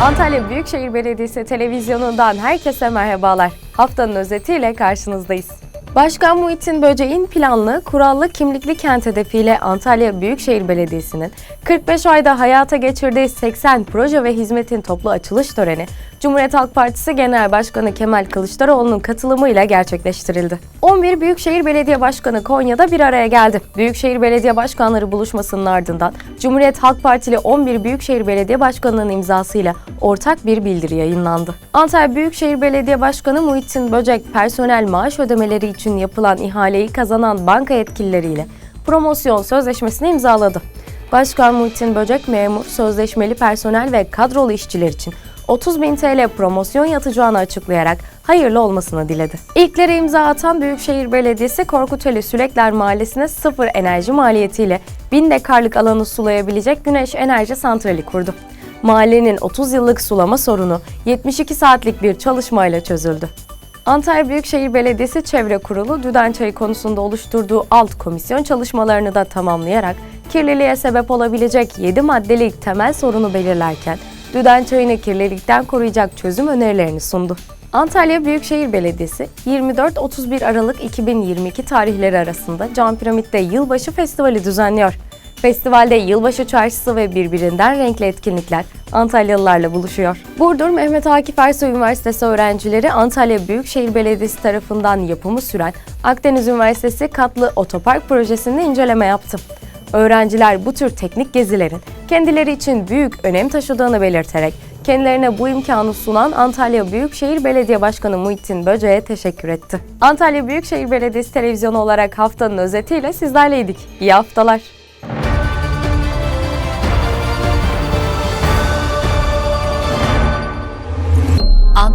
Antalya Büyükşehir Belediyesi televizyonundan herkese merhabalar. Haftanın özetiyle karşınızdayız. Başkan Muhittin Böceğin planlı, kurallı, kimlikli kent hedefiyle Antalya Büyükşehir Belediyesi'nin 45 ayda hayata geçirdiği 80 proje ve hizmetin toplu açılış töreni, Cumhuriyet Halk Partisi Genel Başkanı Kemal Kılıçdaroğlu'nun katılımıyla gerçekleştirildi. 11 Büyükşehir Belediye Başkanı Konya'da bir araya geldi. Büyükşehir Belediye Başkanları buluşmasının ardından Cumhuriyet Halk Partili 11 Büyükşehir Belediye Başkanı'nın imzasıyla ortak bir bildiri yayınlandı. Antalya Büyükşehir Belediye Başkanı Muhittin Böcek personel maaş ödemeleri için yapılan ihaleyi kazanan banka yetkilileriyle promosyon sözleşmesini imzaladı. Başkan Muhittin Böcek memur, sözleşmeli personel ve kadrolu işçiler için 30 bin TL promosyon yatacağını açıklayarak hayırlı olmasını diledi. İlklere imza atan Büyükşehir Belediyesi Korkuteli Sülekler Mahallesi'ne sıfır enerji maliyetiyle 1000 dekarlık alanı sulayabilecek güneş enerji santrali kurdu. Mahallenin 30 yıllık sulama sorunu 72 saatlik bir çalışmayla çözüldü. Antalya Büyükşehir Belediyesi Çevre Kurulu Düden Çayı konusunda oluşturduğu alt komisyon çalışmalarını da tamamlayarak kirliliğe sebep olabilecek 7 maddelik temel sorunu belirlerken Düden Çayı'nı kirlilikten koruyacak çözüm önerilerini sundu. Antalya Büyükşehir Belediyesi 24-31 Aralık 2022 tarihleri arasında Cam Piramit'te Yılbaşı Festivali düzenliyor. Festivalde yılbaşı çarşısı ve birbirinden renkli etkinlikler Antalyalılarla buluşuyor. Burdur Mehmet Akif Ersoy Üniversitesi öğrencileri Antalya Büyükşehir Belediyesi tarafından yapımı süren Akdeniz Üniversitesi katlı otopark projesinde inceleme yaptı. Öğrenciler bu tür teknik gezilerin kendileri için büyük önem taşıdığını belirterek kendilerine bu imkanı sunan Antalya Büyükşehir Belediye Başkanı Muhittin Böce'ye teşekkür etti. Antalya Büyükşehir Belediyesi televizyonu olarak haftanın özetiyle sizlerleydik. İyi haftalar.